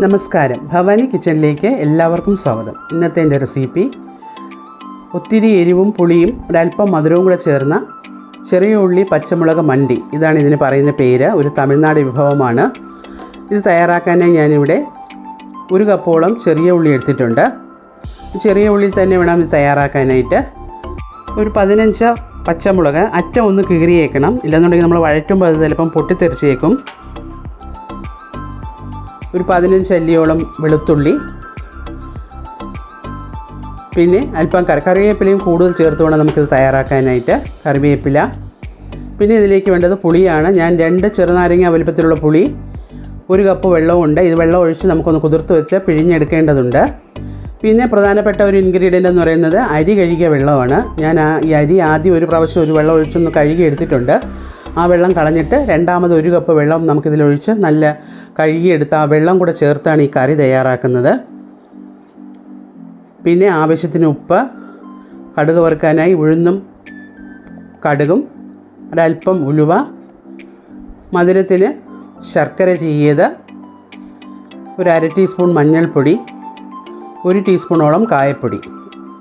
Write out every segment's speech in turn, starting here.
നമസ്കാരം. ഭവാനി കിച്ചണിലേക്ക് എല്ലാവർക്കും സ്വാഗതം. ഇന്നത്തെ എന്റെ റെസിപ്പി ഒത്തിരി എരിവും പുളിയും ഒരല്പം മധുരവും കൂടെ ചേർന്ന ചെറിയ ഉള്ളി പച്ചമുളക് മണ്ടി. ഇതാണ് ഇതിന് പറയുന്ന പേര്. ഒരു തമിഴ്നാട് വിഭവമാണ്. ഇത് തയ്യാറാക്കാനായി ഞാനിവിടെ ഒരു കപ്പോളം ചെറിയ ഉള്ളി എടുത്തിട്ടുണ്ട്. ചെറിയ ഉള്ളി തന്നെ വേണം ഇത് തയ്യാറാക്കാനായിട്ട്. ഒരു പതിനഞ്ച് പച്ചമുളക് അറ്റം ഒന്ന് കീറിയേക്കണം. ഇല്ലെന്നുണ്ടെങ്കിൽ നമ്മൾ വഴറ്റുമ്പോൾ അത് ചിലപ്പം പൊട്ടിത്തെറിച്ചേക്കും. ഒരു പതിനഞ്ച് അല്ലിയോളം വെളുത്തുള്ളി. പിന്നെ അല്പം കറി കറിവേപ്പിലയും കൂടുതൽ ചേർത്ത് വേണം നമുക്കിത് തയ്യാറാക്കാനായിട്ട്. കറിവേപ്പില. പിന്നെ ഇതിലേക്ക് വേണ്ടത് പുളിയാണ്. ഞാൻ രണ്ട് ചെറുനാരങ്ങ വലുപ്പത്തിലുള്ള പുളി ഒരു കപ്പ് വെള്ളമുണ്ട് ഇത് വെള്ളം ഒഴിച്ച് നമുക്കൊന്ന് കുതിർത്ത് വെച്ച് പിഴിഞ്ഞെടുക്കേണ്ടതുണ്ട്. പിന്നെ പ്രധാനപ്പെട്ട ഒരു ഇൻഗ്രീഡിയന്റ് എന്ന് പറയുന്നത് അരി കഴുകിയ വെള്ളമാണ്. ഞാൻ ഈ അരി ആദ്യം ഒരു പ്രാവശ്യം ഒരു വെള്ളം ഒഴിച്ചൊന്ന് കഴുകി എടുത്തിട്ടുണ്ട്. ആ വെള്ളം കളഞ്ഞിട്ട് രണ്ടാമത് ഒരു കപ്പ് വെള്ളം നമുക്കിതിലൊഴിച്ച് നല്ല കഴുകിയെടുത്ത് ആ വെള്ളം കൂടെ ചേർത്താണ് ഈ കറി തയ്യാറാക്കുന്നത്. പിന്നെ ആവശ്യത്തിന് ഉപ്പ് കടുക് വറുക്കാനായി ഉഴുന്നും കടുകും ഒരല്പം ഉലുവ മധുരത്തിന് ശർക്കര ചെയ്യത് ഒരു അര ടീസ്പൂൺ മഞ്ഞൾപ്പൊടി ഒരു ടീസ്പൂണോളം കായപ്പൊടി.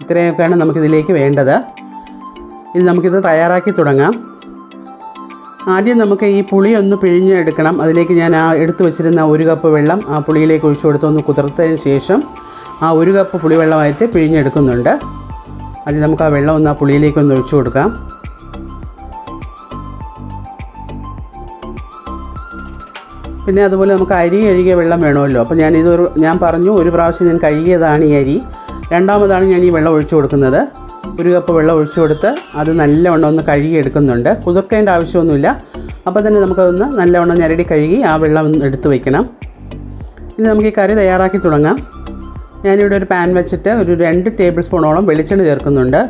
ഇത്രയൊക്കെയാണ് നമുക്കിതിലേക്ക് വേണ്ടത്. ഇത് നമുക്കിത് തയ്യാറാക്കി തുടങ്ങാം. ആദ്യം നമുക്ക് ഈ പുളി ഒന്ന് പിഴിഞ്ഞെടുക്കണം. അതിലേക്ക് ഞാൻ ആ എടുത്തു വെച്ചിരുന്ന ഒരു കപ്പ് വെള്ളം ആ പുളിയിലേക്ക് ഒഴിച്ചു കൊടുത്ത് ഒന്ന് കുതിർത്തതിന് ശേഷം ആ ഒരു കപ്പ് പുളിവെള്ളമായിട്ട് പിഴിഞ്ഞെടുക്കുന്നുണ്ട്. അത് നമുക്ക് ആ വെള്ളം ഒന്ന് ആ പുളിയിലേക്ക് ഒന്ന് ഒഴിച്ചു കൊടുക്കാം. പിന്നെ അതുപോലെ നമുക്ക് അരി കഴുകിയ വെള്ളം വേണമല്ലോ. അപ്പോൾ ഞാൻ ഇതൊരു ഞാൻ പറഞ്ഞു ഒരു പ്രാവശ്യം ഞാൻ കഴുകിയതാണ് ഈ അരി. രണ്ടാമതാണ് ഞാൻ ഈ വെള്ളം ഒഴിച്ചു കൊടുക്കുന്നത്. ഒരു കപ്പ് വെള്ളം ഒഴിച്ചു കൊടുത്ത് അത് നല്ലവണ്ണം ഒന്ന് കഴുകി എടുക്കുന്നുണ്ട്. കുതിർക്കേണ്ട ആവശ്യമൊന്നുമില്ല. അപ്പോൾ തന്നെ നമുക്കതൊന്ന് നല്ലവണ്ണം ഞരടി കഴുകി ആ വെള്ളം ഒന്ന് എടുത്തു വയ്ക്കണം ഇനി നമുക്ക് ഈ കറി തയ്യാറാക്കി തുടങ്ങാം. ഞാനിവിടെ ഒരു പാൻ വെച്ചിട്ട് ഒരു രണ്ട് ടേബിൾ സ്പൂണോളം വെളിച്ചെണ്ണ ചേർക്കുന്നുണ്ട്.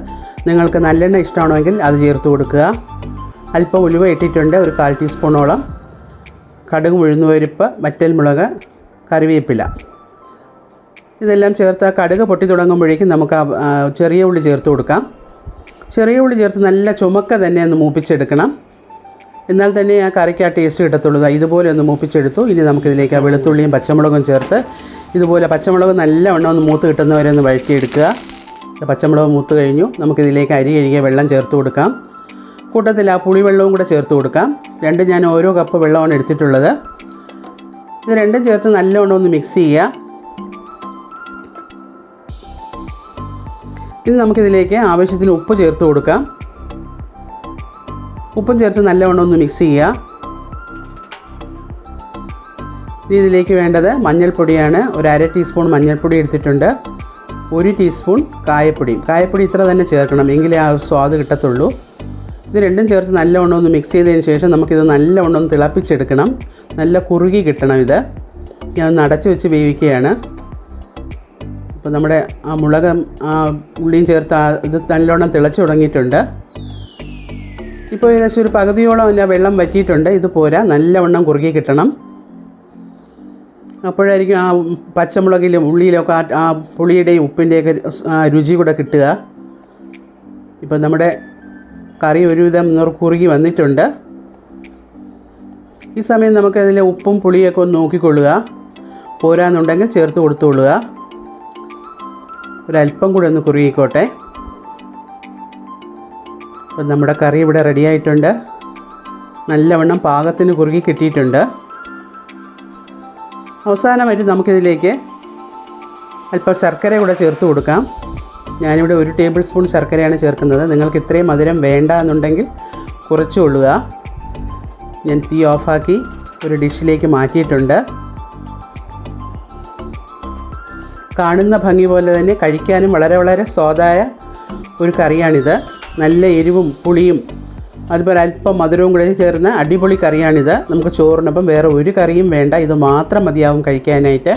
നിങ്ങൾക്ക് നല്ലെണ്ണ ഇഷ്ടമാണെങ്കിൽ അത് ചേർത്ത് കൊടുക്കുക. അല്പം ഉലുവ ഇട്ടിട്ടുണ്ട് ഒരു കാൽ ടീസ്പൂണോളം. കടുക് ഉഴുന്നുപരിപ്പ് വറ്റൽമുളക് കറിവേപ്പില. ഇതെല്ലാം ചേർത്ത് ആ കടുക് പൊട്ടി തുടങ്ങുമ്പോഴേക്കും നമുക്ക് ചെറിയ ഉള്ളി ചേർത്ത് കൊടുക്കാം. ചെറിയ ഉള്ളി ചേർത്ത് നല്ല ചുമക്ക തന്നെ ഒന്ന് മൂപ്പിച്ചെടുക്കണം. എന്നാൽ തന്നെ ആ കറിക്ക് ആ ടേസ്റ്റ് കിട്ടത്തുള്ളൂ. ഇതുപോലെ ഒന്ന് മൂപ്പിച്ചെടുത്തു. ഇനി നമുക്കിതിലേക്ക് ആ വെളുത്തുള്ളിയും പച്ചമുളകും ചേർത്ത് ഇതുപോലെ പച്ചമുളക് നല്ലവണ്ണം ഒന്ന് മൂത്ത് കിട്ടുന്നവരെ ഒന്ന് വഴറ്റിയെടുക്കുക. പച്ചമുളക് മൂത്ത് കഴിഞ്ഞു. നമുക്കിതിലേക്ക് അരി കഴുകിയ വെള്ളം ചേർത്ത് കൊടുക്കാം. കൂട്ടത്തിൽ ആ പുളിവെള്ളവും കൂടെ ചേർത്ത് കൊടുക്കാം. രണ്ടും ഞാൻ ഓരോ കപ്പ് വെള്ളമാണ് എടുത്തിട്ടുള്ളത്. ഇത് രണ്ടും ചേർത്ത് നല്ലവണ്ണം ഒന്ന് മിക്സ് ചെയ്യുക. ഇനി നമുക്കിതിലേക്ക് ആവശ്യത്തിന് ഉപ്പ് ചേർത്ത് കൊടുക്കാം. ഉപ്പും ചേർത്ത് നല്ലവണ്ണം ഒന്ന് മിക്സ് ചെയ്യുക. ഇനി ഇതിലേക്ക് വേണ്ടത് മഞ്ഞൾപ്പൊടിയാണ്. ഒരു അര ടീസ്പൂൺ മഞ്ഞൾപ്പൊടി എടുത്തിട്ടുണ്ട്. ഒരു ടീസ്പൂൺ കായപ്പൊടിയും കായപ്പൊടി ഇത്ര തന്നെ ചേർക്കണം. എങ്കിലേ ആ സ്വാദ് കിട്ടത്തുള്ളൂ. ഇത് രണ്ടും ചേർത്ത് നല്ലവണ്ണം ഒന്ന് മിക്സ് ചെയ്തതിന് ശേഷം നമുക്കിത് നല്ലവണ്ണം ഒന്ന് തിളപ്പിച്ചെടുക്കണം. നല്ല കുറുകി കിട്ടണം ഇത്. ഞാൻ ഒന്ന് അടച്ചു വെച്ച് വേവിക്കുകയാണ്. അപ്പോൾ നമ്മുടെ ആ മുളക് ആ ഉള്ളിയും ചേർത്ത് ആ ഇത് നല്ലോണം തിളച്ചു തുടങ്ങിയിട്ടുണ്ട്. ഇപ്പോൾ ഏകദേശം ഒരു പകുതിയോളം അല്ല വെള്ളം വറ്റിയിട്ടുണ്ട്. ഇത് പോരാ നല്ലവണ്ണം കുറുകി കിട്ടണം. അപ്പോഴായിരിക്കും ആ പച്ചമുളകിലും ഉള്ളിയിലൊക്കെ ആ ആ പുളിയുടെയും ഉപ്പിന്റെയൊക്കെ രുചി കൂടെ കിട്ടുക. ഇപ്പം നമ്മുടെ കറി ഒരുവിധം നുറുക്കുറുകി കുറുകി വന്നിട്ടുണ്ട്. ഈ സമയം നമുക്കതിൽ ഉപ്പും പുളിയൊക്കെ ഒന്ന് നോക്കിക്കൊള്ളുക. പോരാന്നുണ്ടെങ്കിൽ ചേർത്ത് കൊടുത്തുകൊള്ളുക. ഒരല്പം കൂടെ ഒന്ന് കുറുകിക്കോട്ടെ. അപ്പം നമ്മുടെ കറി ഇവിടെ റെഡിയായിട്ടുണ്ട്. നല്ലവണ്ണം പാകത്തിന് കുറുകി കിട്ടിയിട്ടുണ്ട്. അവസാനമായിട്ട് നമുക്കിതിലേക്ക് അല്പം ശർക്കര കൂടെ ചേർത്ത് കൊടുക്കാം. ഞാനിവിടെ ഒരു ടേബിൾ സ്പൂൺ ശർക്കരയാണ് ചേർക്കുന്നത്. നിങ്ങൾക്ക് ഇത്രയും മധുരം വേണ്ട എന്നുണ്ടെങ്കിൽ കുറച്ച് കൊള്ളുക ഞാൻ തീ ഓഫാക്കി ഒരു ഡിഷിലേക്ക് മാറ്റിയിട്ടുണ്ട്. കാണുന്ന ഭംഗി പോലെ തന്നെ കഴിക്കാനും വളരെ വളരെ സ്വാദായ ഒരു കറിയാണിത്. നല്ല എരിവും പുളിയും അതുപോലെ അല്പം മധുരവും കൂടെ ചേർന്ന അടിപൊളി കറിയാണിത്. നമുക്ക് ചോറിനൊപ്പം വേറെ ഒരു കറിയും വേണ്ട. ഇത് മാത്രം മതിയാവും കഴിക്കാനായിട്ട്.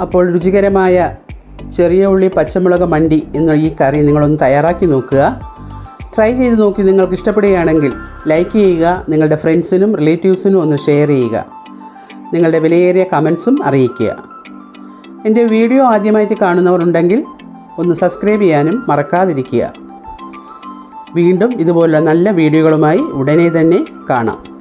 അപ്പോൾ രുചികരമായ ചെറിയ ഉള്ളി പച്ചമുളക് മണ്ടി എന്ന ഈ കറി നിങ്ങളൊന്ന് തയ്യാറാക്കി നോക്കുക. ട്രൈ ചെയ്ത് നോക്കി നിങ്ങൾക്ക് ഇഷ്ടപ്പെടുകയാണെങ്കിൽ ലൈക്ക് ചെയ്യുക നിങ്ങളുടെ ഫ്രണ്ട്സിനും റിലേറ്റീവ്സിനും ഒന്ന് ഷെയർ ചെയ്യുക. നിങ്ങളുടെ വിലയേറിയ കമൻസും അറിയിക്കുക. എന്റെ വീഡിയോ ആദ്യമായിട്ട് കാണുന്നവരുണ്ടെങ്കിൽ ഒന്ന് സബ്സ്ക്രൈബ് ചെയ്യാനും മറക്കാതിരിക്കുക. വീണ്ടും ഇതുപോലുള്ള നല്ല വീഡിയോകളുമായി ഉടനെ തന്നെ കാണാം.